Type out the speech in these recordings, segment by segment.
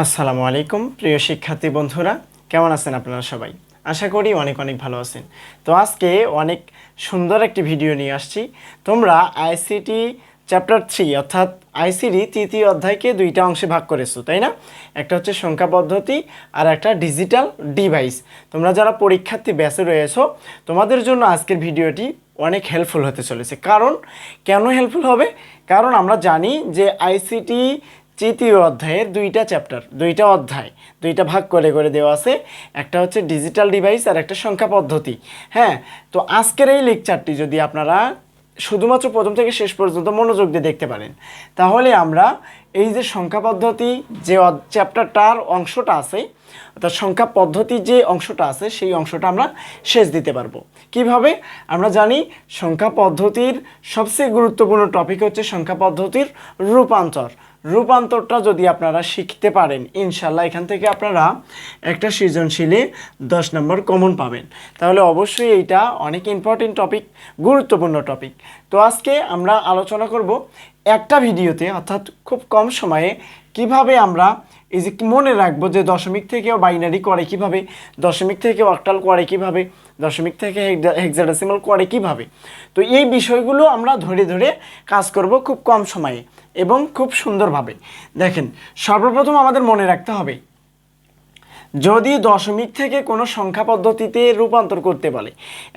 আসসালামু আলাইকুম, প্রিয় শিক্ষার্থী বন্ধুরা। কেমন আছেন আপনারা সবাই? আশা করি অনেক অনেক ভালো আছেন। তো আজকে অনেক সুন্দর একটি ভিডিও নিয়ে আসছি। তোমরা আইসিটি চ্যাপ্টার থ্রি অর্থাৎ আইসিডি তৃতীয় অধ্যায়কে দুইটা অংশে ভাগ করেছ, তাই না? একটা হচ্ছে সংখ্যা পদ্ধতি আর একটা ডিজিটাল ডিভাইস। তোমরা যারা পরীক্ষার্থী ব্যাচে রয়েছো, তোমাদের জন্য আজকের ভিডিওটি অনেক হেল্পফুল হতে চলেছে। কারণ কেন হেল্পফুল হবে? কারণ আমরা জানি যে আইসিটি তৃতীয় অধ্যায়ের দুইটা চ্যাপ্টার দুইটা অধ্যায়, দুইটা ভাগ করে করে দেওয়া আছে। একটা হচ্ছে ডিজিটাল ডিভাইস আর একটা সংখ্যা পদ্ধতি। হ্যাঁ তো আজকের এই লেকচারটি যদি আপনারা শুধুমাত্র প্রথম থেকে শেষ পর্যন্ত মনোযোগ দিয়ে দেখতে পারেন, তাহলে আমরা এই যে সংখ্যা পদ্ধতি যে চ্যাপ্টারটার অংশটা আছে, অর্থাৎ সংখ্যা পদ্ধতির যে অংশটা আছে, সেই অংশটা আমরা শেষ দিতে পারব। কীভাবে? আমরা জানি সংখ্যা পদ্ধতির সবচেয়ে গুরুত্বপূর্ণ টপিক হচ্ছে সংখ্যা পদ্ধতির রূপান্তর। রূপান্তরটা যদি আপনারা শিখতে পারেন, ইনশাল্লাহ এখান থেকে আপনারা একটা সৃজনশীলে দশ নম্বর কমন পাবেন। তাহলে অবশ্যই এইটা অনেক ইম্পর্টেন্ট টপিক গুরুত্বপূর্ণ টপিক তো আজকে আমরা আলোচনা করব একটা ভিডিওতে, অর্থাৎ খুব কম সময়ে কীভাবে আমরা এই যে মনে রাখব যে দশমিক থেকেও বাইনারি করে কীভাবে, দশমিক থেকে অক্টাল করে কীভাবে, দশমিক থেকে হেক্সাডেসিমাল করে কীভাবে। তো এই বিষয়গুলো আমরা ধরে ধরে কাজ করব খুব কম সময়ে। এবং খুব সুন্দরভাবে। দেখেন, সর্বপ্রথম আমাদের মনে রাখতে হবে, যদি দশমিক থেকে কোনো সংখ্যা পদ্ধতিতে রূপান্তর করতে বলে,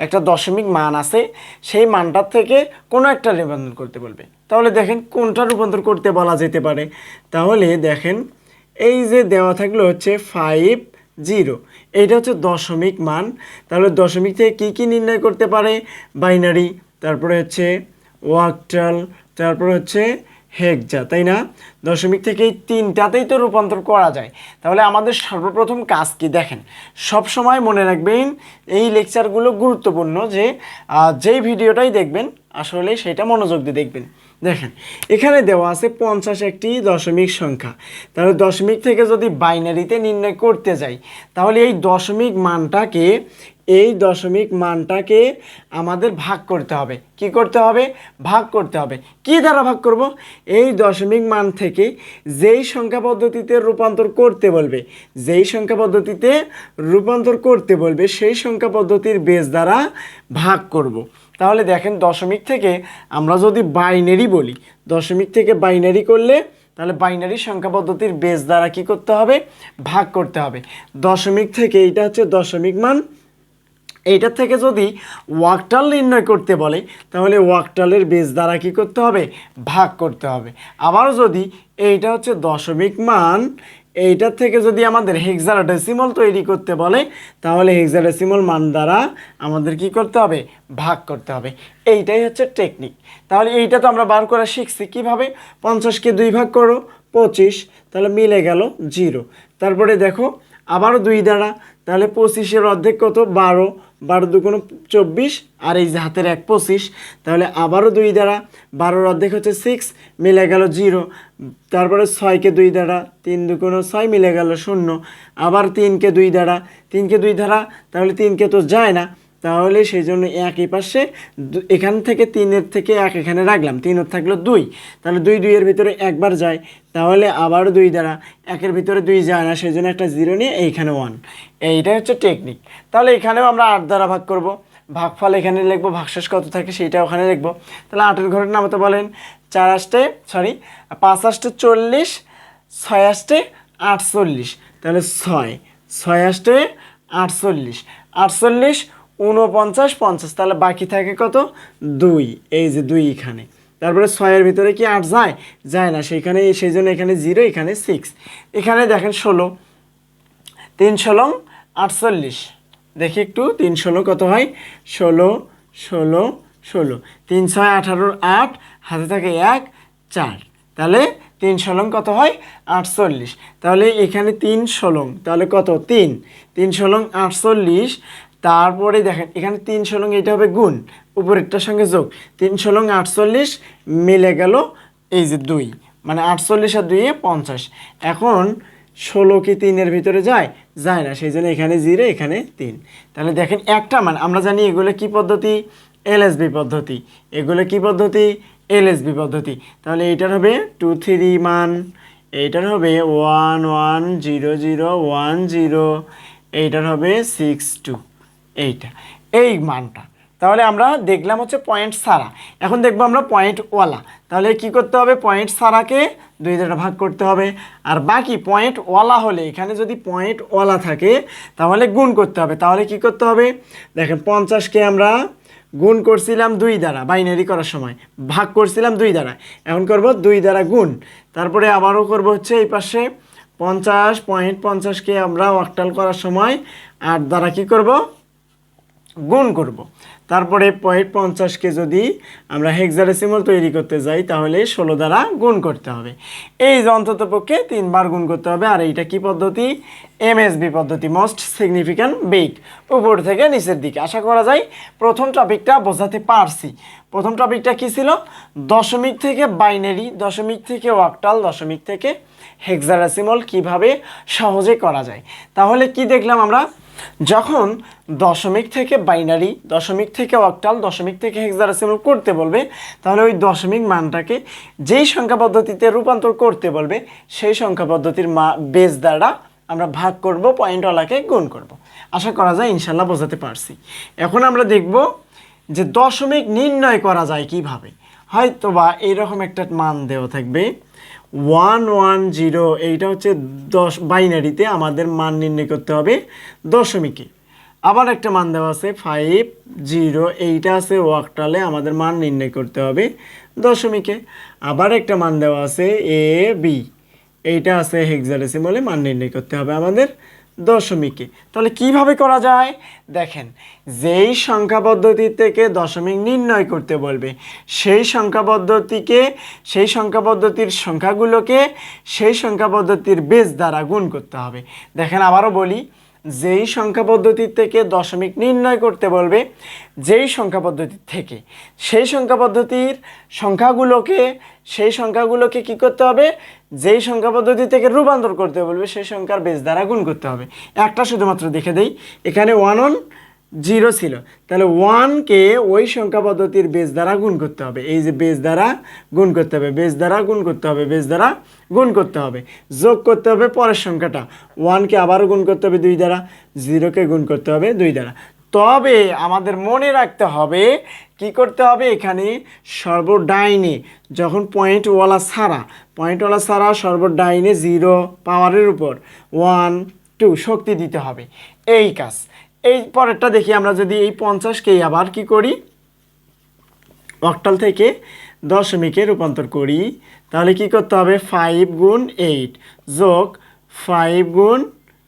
একটা দশমিক মান আছে, সেই মানটার থেকে কোনো একটা রূপান্তর করতে বলবে। তাহলে দেখেন কোনটা রূপান্তর করতে বলা যেতে পারে। তাহলে দেখেন, এই যে দেওয়া থাকল হচ্ছে ফাইভ জিরো এইটা হচ্ছে দশমিক মান। তাহলে দশমিক থেকে কী কী নির্ণয় করতে পারে? বাইনারি তারপরে হচ্ছে ওয়াকটাল তারপরে হচ্ছে হেকজা তাই না? দশমিক থেকে এই তিনটাতেই তো রূপান্তর করা যায়। তাহলে আমাদের সর্বপ্রথম কাজ কি? দেখেন, সব সময় মনে রাখবেন, এই লেকচারগুলো গুরুত্বপূর্ণ যে যেই ভিডিওটাই দেখবেন, আসলে সেটা মনোযোগ দিয়ে দেখবেন। দেখেন, এখানে দেওয়া আছে পঞ্চাশ একটি দশমিক সংখ্যা। তাহলে দশমিক থেকে যদি বাইনারিতে নির্ণয় করতে যাই, তাহলে এই দশমিক মানটাকে এই দশমিক মানটাকে আমাদের ভাগ করতে হবে। কি করতে হবে? ভাগ করতে হবে। কি দ্বারা ভাগ করব? এই দশমিক মান থেকে যেই সংখ্যা পদ্ধতিতে রূপান্তর করতে বলবে, যেই সংখ্যা পদ্ধতিতে রূপান্তর করতে বলবে, সেই সংখ্যা পদ্ধতির বেস দ্বারা ভাগ করব। তাহলে দেখেন দশমিক থেকে আমরা যদি বাইনারি বলি, দশমিক থেকে বাইনারি করলে তাহলে বাইনারি সংখ্যা পদ্ধতির বেস দ্বারা কি করতে হবে? ভাগ করতে হবে। দশমিক থেকে এইটা হচ্ছে দশমিক মান এইটার থেকে যদি ওয়াকটাল নির্ণয় করতে বলে, তাহলে ওয়াকটালের বেস দ্বারা কি করতে হবে? ভাগ করতে হবে। আবারও যদি এইটা হচ্ছে দশমিক মান, এইটার থেকে যদি আমাদের হেক্সাডেসিমল তৈরি করতে বলে, তাহলে হেক্সাডেসিমল মান দ্বারা আমাদের কি করতে হবে? ভাগ করতে হবে। এইটাই হচ্ছে টেকনিক তাহলে এইটা তো আমরা বার করা শিখছি। কীভাবে? পঞ্চাশকে দুই ভাগ করো, পঁচিশ, তাহলে মিলে গেল জিরো। তারপরে দেখো আবারও দুই দ্বারা, তাহলে পঁচিশের অর্ধেক কত? বারো। বারো দুগুণ চব্বিশ, আর এই যে হাতের এক পঁচিশ, তাহলে আবারও দুই দাঁড়া বারোর অর্ধেক হচ্ছে সিক্স মিলে গেল জিরো তারপরে ছয়কে দুই দাঁড়া তিন দু কোনো ছয়, মিলে গেল শূন্য। আবার তিনকে দুই দ্বারা, তিনকে দুই দ্বারা, তাহলে তিনকে তো যায় না। তাহলে সেই জন্য এক পাশে এখান থেকে তিনের থেকে এক এখানে রাখলাম। তিনের থাকল দুই। তাহলে দুই দুইয়ের ভিতরে একবার যায়, তাহলে আবারও দুই দ্বারা। একের ভিতরে দুই যায় না সেই জন্য একটা জিরো নিয়ে এইখানে ওয়ান। এইটাই হচ্ছে টেকনিক তাহলে এখানেও আমরা আট দ্বারা ভাগ করব। ভাগফল এখানে লিখব, ভাগশেষ কত থাকে সেইটা ওখানে লিখব। তাহলে আটের ঘরের নাম তো বলেন, চার আষ্টে সরি পাঁচ আষ্টে চল্লিশ, ছয় আষ্টে আটচল্লিশ। তাহলে ছয় ছয় আষ্টে আটচল্লিশ। আটচল্লিশ উনপঞ্চাশ পঞ্চাশ, তাহলে বাকি থাকে কত? দুই, এই যে দুই এখানে। তারপরে ছয়ের ভিতরে কি আট যায়? যায় না, সেইখানে সেই জন্য এখানে জিরো, এখানে সিক্স এখানে দেখেন ষোলো। তিন ষোলো, আটচল্লিশ। দেখি একটু, তিন ষোলো কত হয়? ষোলো ষোলো ষোলো। তিন ছয়, আঠারোর আট, হাতে থাকে এক, চার। তাহলে তিন ষোলং কত হয়? আটচল্লিশ। তাহলে এখানে তিন ষোলং, তাহলে কত? তিন। তিন ষোলং, আটচল্লিশ। তারপরে দেখেন, এখানে তিন ষোলং এটা হবে গুণ, উপরেরটার সঙ্গে যোগ। তিন ষোলং আটচল্লিশ মিলে গেল এই যে দুই মানে আটচল্লিশ আর দুইয়ে পঞ্চাশ। এখন ষোলো কি তিনের ভিতরে যায়? যায় না সেই জন্য এখানে জিরো, এখানে তিন। তাহলে দেখেন একটা, মান আমরা জানি এগুলো কি পদ্ধতি? এলএসবি পদ্ধতি। এগুলো কি পদ্ধতি? এলএসবি পদ্ধতি। তাহলে এটার হবে টু থ্রি মান এইটার হবে one one zero zero one zero এইটার হবে সিক্স টু এইটা, এই মানটা। তাহলে আমরা দেখলাম হচ্ছে পয়েন্ট সারা। এখন দেখব আমরা পয়েন্ট ওয়ালা। তাহলে কি করতে হবে? পয়েন্ট সারাকে দুই দ্বারা ভাগ করতে হবে। আর বাকি পয়েন্ট ওয়ালা হলে, এখানে যদি পয়েন্ট ওয়ালা থাকে, তাহলে গুণ করতে হবে। তাহলে কি করতে হবে? দেখেন, পঞ্চাশকে আমরা গুণ করছিলাম দুই দ্বারা বাইনারি করার সময়। ভাগ করছিলাম দুই দ্বারা। এখন করব দুই দ্বারা গুণ। তারপরে আবারও করব হচ্ছে এই পাশে। পঞ্চাশ পয়েন্ট পঞ্চাশকে আমরা ওয়াকটাল করার সময়, আট দ্বারা কি করব? গুণ করব। তারপরে পয়েন্ট পঞ্চাশকে যদি আমরা হেক্সারেসিমল তৈরি করতে যাই, তাহলে ষোলো দ্বারা গুণ করতে হবে। এই যে অন্ততপক্ষে তিনবার গুণ করতে হবে, আর এইটা কি পদ্ধতি? এমএসবি পদ্ধতি মোস্ট সিগনিফিক্যান্ট বিগ উপর থেকে নিচের দিকে। আশা করা যায় প্রথম টপিকটা বোঝাতে পারছি। প্রথম টপিকটা কি ছিল? দশমিক থেকে বাইনারি দশমিক থেকে ওয়াকটাল দশমিক থেকে হেক্সাডেসিমাল কীভাবে সহজে করা যায়? তাহলে কি দেখলাম আমরা? যখন দশমিক থেকে বাইনারি দশমিক থেকে অক্টাল দশমিক থেকে হেক্সাডেসিমাল করতে বলবে, তাহলে ওই দশমিক মানটাকে যেই সংখ্যা পদ্ধতিতে রূপান্তর করতে বলবে, সেই সংখ্যা পদ্ধতির মা বেস দ্বারা আমরা ভাগ করব পয়েন্টওয়ালাকে গুণ করব। আশা করা যায় ইনশাল্লাহ বোঝাতে পারছি। এখন আমরা দেখব যে দশমিক নির্ণয় করা যায় কীভাবে। হয়তো বা এইরকম একটা মান দেওয়া থাকবে। ওয়ান ওয়ান জিরো এইটা হচ্ছে দশ বাইনারিতে আমাদের মান নির্ণয় করতে হবে দশমিকে। আবার একটা মান দেওয়া আছে ফাইভ জিরো এইটা আছে ওয়াকটালে আমাদের মান নির্ণয় করতে হবে দশমিকে। আবার একটা মান দেওয়া আছে এ বি এইটা আছে হেক্সাডেসিমলে মান নির্ণয় করতে হবে আমাদের দশমিকে। তাহলে কীভাবে করা যায়? দেখেন, যেই সংখ্যা পদ্ধতি থেকে দশমিক নির্ণয় করতে বলবে, সেই সংখ্যা পদ্ধতিকে, সেই সংখ্যা পদ্ধতির সংখ্যাগুলোকে, সেই সংখ্যা পদ্ধতির বেস দ্বারা গুণ করতে হবে। দেখেন, আবারও বলি যেই সংখ্যা পদ্ধতির থেকে দশমিক নির্ণয় করতে বলবে, যেই সংখ্যা পদ্ধতির থেকে। সেই সংখ্যা পদ্ধতির সংখ্যাগুলোকে, সেই সংখ্যাগুলোকে কি করতে হবে? যেই সংখ্যা পদ্ধতি থেকে রূপান্তর করতে বলবে, সেই সংখ্যার বেশ দ্বারা গুণ করতে হবে। একটা শুধুমাত্র দেখে দেই। এখানে ওয়ান অন জিরো ছিল। তাহলে ওয়ানকে ওই সংখ্যা পদ্ধতির বেস দ্বারা গুণ করতে হবে। এই যে বেস দ্বারা গুণ করতে হবে। বেস দ্বারা গুণ করতে হবে। বেস দ্বারা গুণ করতে হবে। যোগ করতে হবে পরের সংখ্যাটা। ওয়ানকে আবারও গুণ করতে হবে দুই দ্বারা। জিরোকে গুণ করতে হবে দুই দ্বারা। তবে আমাদের মনে রাখতে হবে, কি করতে হবে এখানে? সর্বডাইনে যখন পয়েন্টওয়ালা ছাড়া পয়েন্টওয়ালা ছাড়া সর্বডাইনে জিরো পাওয়ারের উপর ওয়ান টু শক্তি দিতে হবে। এই কাজ। এই পরেরটা দেখি আমরা যদি এই পঞ্চাশকেই আবার কি করি? অক্টাল থেকে দশমিকে রূপান্তর করি, তাহলে কি করতে হবে? ফাইভ গুণ এইট যোগ ফাইভ গুণ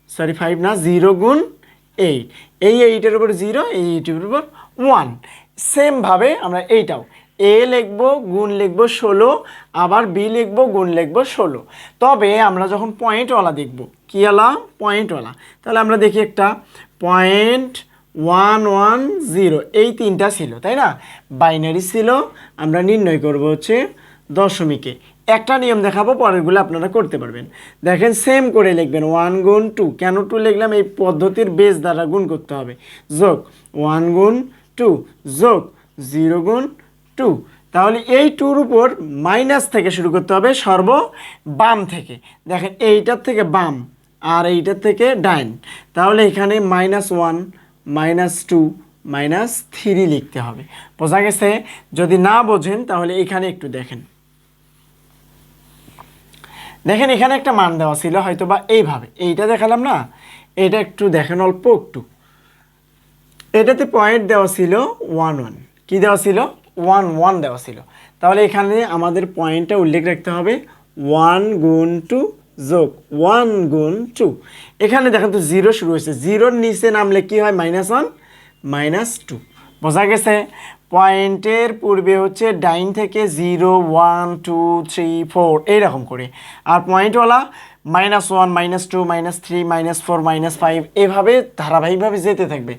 সরি ফাইভ না জিরো গুণ এইট এই এইটের উপর জিরো এই এইটের উপর ওয়ান সেমভাবে আমরা এইটাও। এ লিখব, গুণ লিখব ষোলো, আবার বি লিখব, গুণ লিখব ষোলো। তবে আমরা যখন পয়েন্টওয়ালা দেখব কী আলা পয়েন্টওয়ালা তাহলে আমরা দেখি একটা পয়েন্ট ওয়ান ওয়ান জিরো এই তিনটা ছিল, তাই না? বাইনারি ছিল। আমরা নির্ণয় করব হচ্ছে দশমিকে। একটা নিয়ম দেখাবো, পরেরগুলো আপনারা করতে পারবেন। দেখেন সেম করে লিখবেন ওয়ান গুণ টু কেন টু লিখলাম? এই পদ্ধতির বেস দ্বারা গুণ করতে হবে। যোগ ওয়ান গুণ টু যোগ জিরো গুণ টু তাহলে এই টুর উপর মাইনাস থেকে শুরু করতে হবে সর্ব বাম থেকে। দেখেন, এইটার থেকে বাম। আর এইটার থেকে ডাইন। তাহলে এখানে minus one minus two minus three লিখতে হবে। বোঝা গেছে? যদি না বোঝেন, তাহলে এখানে একটু দেখেন। দেখেন, এখানে একটা মান দেওয়া ছিল হয়তো বা এইভাবে। এইটা দেখালাম না? এটা একটু দেখেন, অল্প একটু। এটাতে পয়েন্ট দেওয়া ছিল ওয়ান ওয়ান কী দেওয়া ছিল? ওয়ান ওয়ান দেওয়া ছিল। তাহলে এখানে আমাদের পয়েন্টটা উল্লেখ রাখতে হবে। ওয়ান গুণ টু যোগ ওয়ান গুণ টু। এখানে দেখেন তো জিরো শুরু হয়েছে। জিরোর নিচে নামলে কি হয়? Minus one, minus two. বোঝা গেছে? পয়েন্টের পূর্বে হচ্ছে ডাইন থেকে zero, one, two, three, four, এইরকম করে। আর পয়েন্টওয়ালা minus one minus two minus three minus four minus five এভাবে ধারাবাহিকভাবে যেতে থাকবে।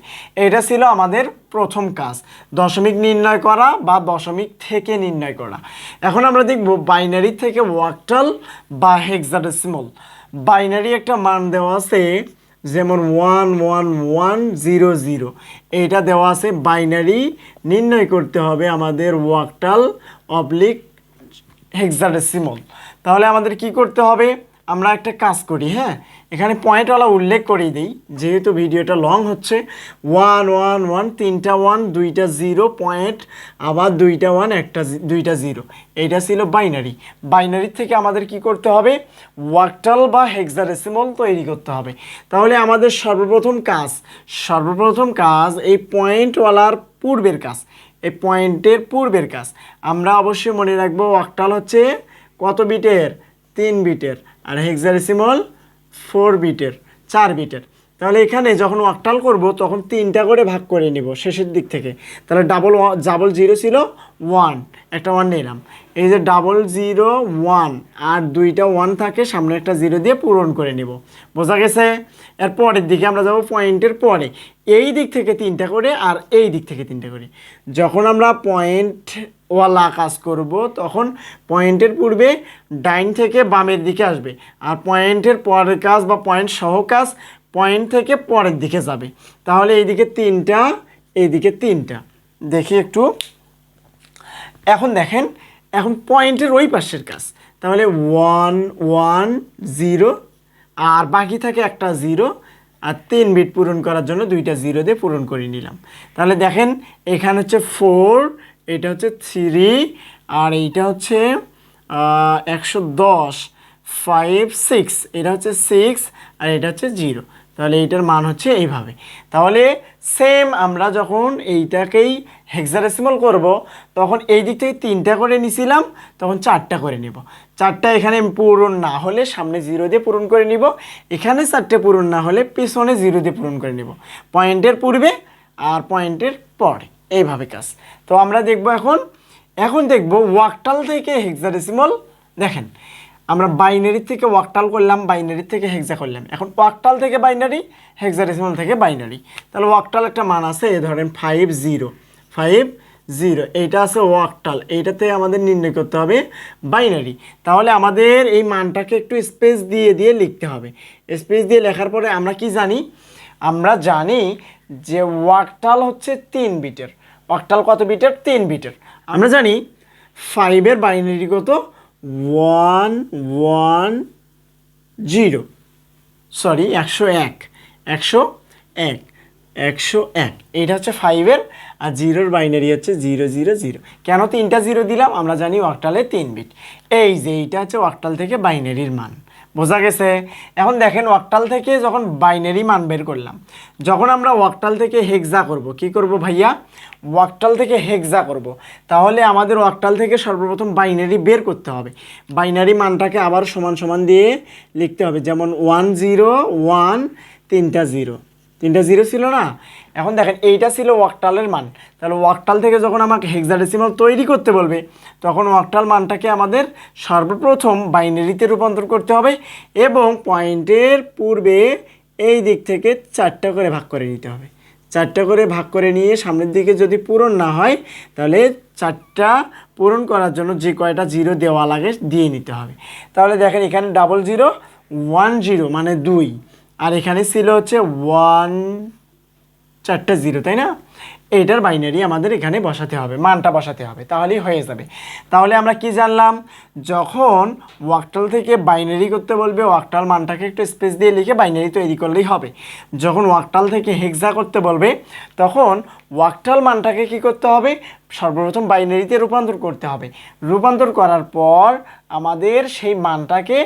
এটা ছিল আমাদের প্রথম কাজ, দশমিক নির্ণয় করা বা দশমিক থেকে নির্ণয় করা। এখন আমরা দেখব বাইনারি থেকে ওয়াকটাল বা হেক্সাডেসিমল বাইনারি একটা মান দেওয়া আছে, যেমন one one one zero zero এইটা দেওয়া আছে বাইনারি নির্ণয় করতে হবে আমাদের ওয়াকটাল অবলিক হেক্সাডেসিমল তাহলে আমাদের কি করতে হবে? আমরা একটা কাজ করি হ্যাঁ? এখানে পয়েন্টওয়ালা উল্লেখ করে দিই, যেহেতু ভিডিওটা লং হচ্ছে ওয়ান ওয়ান ওয়ান তিনটা ওয়ান দুইটা জিরো পয়েন্ট আবার দুইটা ওয়ান একটা দুইটা জিরো এইটা ছিল বাইনারি বাইনারি থেকে আমাদের কি করতে হবে? ওয়াকটাল বা হেক্সাডেসিমল তৈরি করতে হবে। তাহলে আমাদের সর্বপ্রথম কাজ সর্বপ্রথম কাজ এই পয়েন্টওয়ালার পূর্বের কাজ, এই পয়েন্টের পূর্বের কাজ। আমরা অবশ্যই মনে রাখব ওয়াকটাল হচ্ছে কত বিটের? তিন বিটের। আর হেক্সাডেসিমল ফোর বিটের, চার বিটের। তাহলে এখানে যখন ওয়াকটাল করব, তখন তিনটা করে ভাগ করে নিব শেষের দিক থেকে। তাহলে ডাবল ডাবল জিরো ছিল ওয়ান একটা ওয়ান নিলাম। এই যে ডাবল জিরো ওয়ান আর দুইটা ওয়ান থাকে, সামনে একটা জিরো দিয়ে পূরণ করে নিব। বোঝা গেছে? এর পরের দিকে আমরা যাব পয়েন্টের পরে। এই দিক থেকে তিনটা করে আর এই দিক থেকে তিনটা করে। যখন আমরা পয়েন্ট ওয়ালা কাজ করব, তখন পয়েন্টের পূর্বে ডাইন থেকে বামের দিকে আসবে। আর পয়েন্টের পরের কাজ বা পয়েন্ট সহ কাজ পয়েন্ট থেকে পরের দিকে যাবে। তাহলে এইদিকে তিনটা এইদিকে তিনটা। দেখি একটু। এখন দেখেন, এখন পয়েন্টের ওই পাশের কাজ। তাহলে ওয়ান ওয়ান, জিরো, আর বাকি থাকে একটা জিরো, আর তিন বিট পূরণ করার জন্য দুইটা জিরো দিয়ে পূরণ করে নিলাম। তাহলে দেখেন, এখানে হচ্ছে ফোর এটা হচ্ছে থ্রি আর এইটা হচ্ছে একশো দশ ফাইভ সিক্স এটা হচ্ছে সিক্স আর এটা হচ্ছে জিরো তাহলে এইটার মান হচ্ছে এইভাবে। তাহলে সেম আমরা যখন এইটাকেই হেক্সারেসিমল করব, তখন এই দিক থেকে তিনটা করে নিছিলাম, তখন চারটা করে নেব। চারটা এখানে পূরণ না হলে সামনে জিরো দিয়ে পূরণ করে নিব। এখানে চারটে পূরণ না হলে পিছনে জিরো দিয়ে পূরণ করে নিব। পয়েন্টের পূর্বে আর পয়েন্টের পরে। এইভাবে কাজ। তো আমরা দেখব এখন এখন দেখব ওয়াকটাল থেকে হেক্সাডেসিমাল দেখেন, আমরা বাইনারি থেকে ওয়াকটাল করলাম বাইনারি থেকে হেক্সা করলাম। এখন ওয়াকটাল থেকে বাইনারি হেক্সাডেসিমাল থেকে বাইনারি তাহলে ওয়াকটাল একটা মান আছে ধরেন ফাইভ জিরো ফাইভ জিরো এইটা আছে ওয়াকটাল, এইটাতে আমাদের নির্ণয় করতে হবে বাইনারি তাহলে আমাদের এই মানটাকে একটু স্পেস দিয়ে দিয়ে লিখতে হবে। স্পেস দিয়ে লেখার পরে আমরা কি জানি? আমরা জানি যে ওয়াকটাল হচ্ছে তিন বিটের। ওয়াকটাল কত বিটের? তিন বিটের। আমরা জানি ফাইভের বাইনারি কত? ওয়ান ওয়ান জিরো সরি একশো এক। একশো এক। একশো এক। এটা হচ্ছে ফাইভের আর জিরোর বাইনারি হচ্ছে জিরো জিরো জিরো কেন তিনটা জিরো দিলাম? আমরা জানি ওয়াকটালে তিন বিট। এই যে, এইটা হচ্ছে ওয়াকটাল থেকে বাইনারির মান। বোঝা গেছে? এখন দেখেন ওয়াকটাল থেকে যখন বাইনারি মান বের করলাম, যখন আমরা ওয়াকটাল থেকে হেক্সা করব, কি করব ভাইয়া? ওয়াকটাল থেকে হেক্সা করব। তাহলে আমাদের ওয়াকটাল থেকে সর্বপ্রথম বাইনারি বের করতে হবে। বাইনারি মানটাকে আবার সমান সমান দিয়ে লিখতে হবে। যেমন ওয়ান জিরো, ওয়ান, তিনটা জিরো। তিনটা জিরো ছিল না? এখন দেখেন, এইটা ছিল ওয়াকটালের মান। তাহলে ওয়াকটাল থেকে যখন আমাকে হেক্সাডেসিমাল তৈরি করতে বলবে, তখন ওয়াকটাল মানটাকে আমাদের সর্বপ্রথম বাইনারিতে রূপান্তর করতে হবে এবং পয়েন্টের পূর্বে এই দিক থেকে চারটা করে ভাগ করে নিতে হবে। চারটা করে ভাগ করে নিয়ে সামনের দিকে যদি পূরণ না হয়, তাহলে চারটা পূরণ করার জন্য যে কয়টা জিরো দেওয়া লাগে দিয়ে নিতে হবে। তাহলে দেখেন, এখানে ডাবল জিরো ওয়ান জিরো মানে দুই। আর এখানে ছিল হচ্ছে ওয়ান চারটা জিরো, তাই না? এইটার বাইনারি আমাদের এখানে বসাতে হবে, মানটা বসাতে হবে, তাহলেই হয়ে যাবে। তাহলে আমরা কি জানলাম? যখন ওয়াকটাল থেকে বাইনারি করতে বলবে, ওয়াকটাল মানটাকে একটু স্পেস দিয়ে লিখে বাইনারি তৈরি করলেই হবে। যখন ওয়াকটাল থেকে হেক্সা করতে বলবে, তখন ওয়াকটাল মানটাকে কি করতে হবে? সর্বপ্রথম বাইনারিতে রূপান্তর করতে হবে। রূপান্তর করার পর আমাদের সেই মানটাকে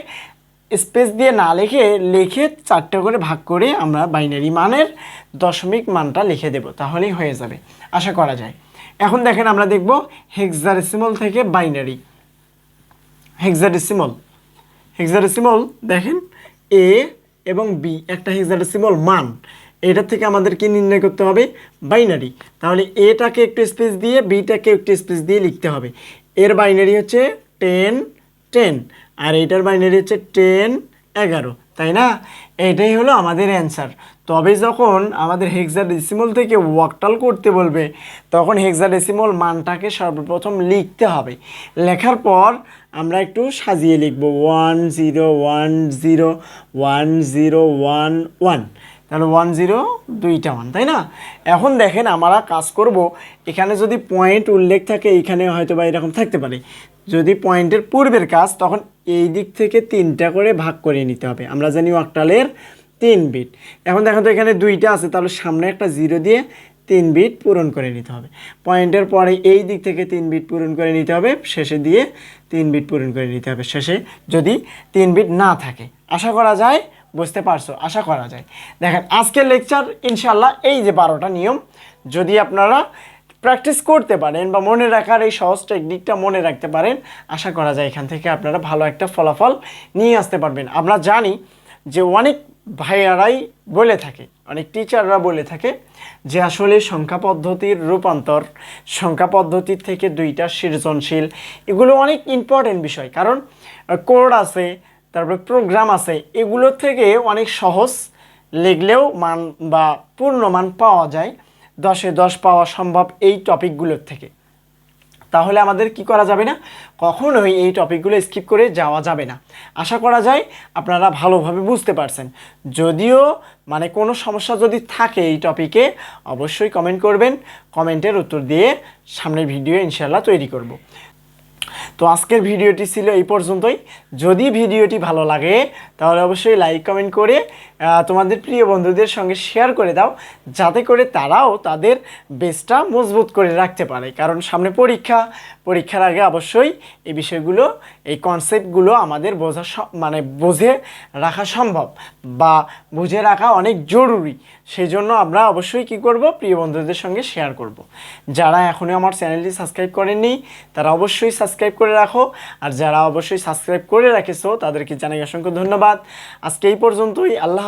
স্পেস দিয়ে না লিখে লিখে চারটে করে ভাগ করে আমরা বাইনারি মানের দশমিক মানটা লিখে দেব, তাহলেই হয়ে যাবে। আশা করা যায়। এখন দেখেন আমরা দেখব হেক্সাডেসিমল থেকে বাইনারি। হেক্সাডেসিমল হেক্সাডেসিমল দেখেন এ এবং বি একটা হেক্সাডেসিমল মান। এটা থেকে আমাদের কি নির্ণয় করতে হবে বাইনারি। তাহলে এটাকে একটু স্পেস দিয়ে বিটাকে একটু স্পেস দিয়ে লিখতে হবে। এর বাইনারি হচ্ছে টেন টেন আর এইটার বাইনারি হচ্ছে টেন এগারো, তাই না? এটাই হলো আমাদের অ্যান্সার তবে যখন আমাদের হেক্সাডেসিমল থেকে ওয়াকটাল করতে বলবে, তখন হেক্সা ডেসিমল মানটাকে সর্বপ্রথম লিখতে হবে। লেখার পর আমরা একটু সাজিয়ে লিখব one zero one zero one zero one one তাহলে ওয়ান জিরো দুইটা ওয়ান তাই না? এখন দেখেন আমরা কাজ করব, এখানে যদি পয়েন্ট উল্লেখ থাকে এখানে হয়তো বা এরকম থাকতে পারে। যদি পয়েন্টের পূর্বের কাজ, তখন এই দিক থেকে তিনটা করে ভাগ করে নিতে হবে। আমরা জানি অক্টালের তিন বিট এখন দেখেন তো এখানে দুইটা আছে, তাহলে সামনে একটা জিরো দিয়ে তিন বিট পূরণ করে নিতে হবে। পয়েন্টের পরে এই দিক থেকে তিন বিট পূরণ করে নিতে হবে, শেষে দিয়ে তিন বিট পূরণ করে নিতে হবে। শেষে যদি তিন বিট না থাকে। আশা করা যায় বুঝতে পারছ? আশা করা যায়। দেখেন, আজকের লেকচার ইনশাল্লাহ এই যে বারোটা নিয়ম, যদি আপনারা প্র্যাকটিস করতে পারেন বা মনে রাখার এই সহজ টেকনিকটা মনে রাখতে পারেন, আশা করা যায় এখান থেকে আপনারা ভালো একটা ফলাফল নিয়ে আসতে পারবেন। আমরা জানি যে অনেক ভাইয়ারাই বলে থাকে, অনেক টিচাররা বলে থাকে যে আসলে সংখ্যা পদ্ধতির রূপান্তর, সংখ্যা পদ্ধতির থেকে দুইটা সৃজনশীল, এগুলো অনেক ইম্পর্টেন্ট বিষয়। কারণ কোড আছে তারপরে প্রোগ্রাম আছে এগুলোর থেকে অনেক সহজ লিখলেও মান বা পূর্ণ মান পাওয়া যায়, দশে দশ পাওয়া সম্ভব এই টপিকগুলোর থেকে। তাহলে আমাদের কি করা যাবে না? কখনোই এই টপিকগুলো স্কিপ করে যাওয়া যাবে না। আশা করা যায় আপনারা ভালোভাবে বুঝতে পারছেন। যদিও মানে কোনো সমস্যা যদি থাকে এই টপিকে অবশ্যই কমেন্ট করবেন। কমেন্টের উত্তর দিয়ে সামনের ভিডিও ইনশাল্লাহ তৈরি করব। তো আজকের ভিডিওটি ছিল এই পর্যন্তই। যদি ভিডিওটি ভালো লাগে, তাহলে অবশ্যই লাইক কমেন্ট করে তোমাদের প্রিয় বন্ধুদের সঙ্গে শেয়ার করে দাও, যাতে করে তারাও তাদের বেসটা মজবুত করে রাখতে পারে। কারণ সামনে পরীক্ষা, পরীক্ষার আগে অবশ্যই এই বিষয়গুলো, এই কনসেপ্টগুলো আমাদের বোঝা মানে বুঝে রাখা সম্ভব বা বুঝে রাখা অনেক জরুরি। সেই জন্য আমরা অবশ্যই কি করব, প্রিয় বন্ধুদের সঙ্গে শেয়ার করব। যারা এখনও আমার চ্যানেলটি সাবস্ক্রাইব করেননি, তারা অবশ্যই সাবস্ক্রাইব করে রাখো। আর যারা অবশ্যই সাবস্ক্রাইব করে রাখেছো, তাদেরকে জানাই অসংখ্য ধন্যবাদ। আজকে এই পর্যন্তই। আল্লাহ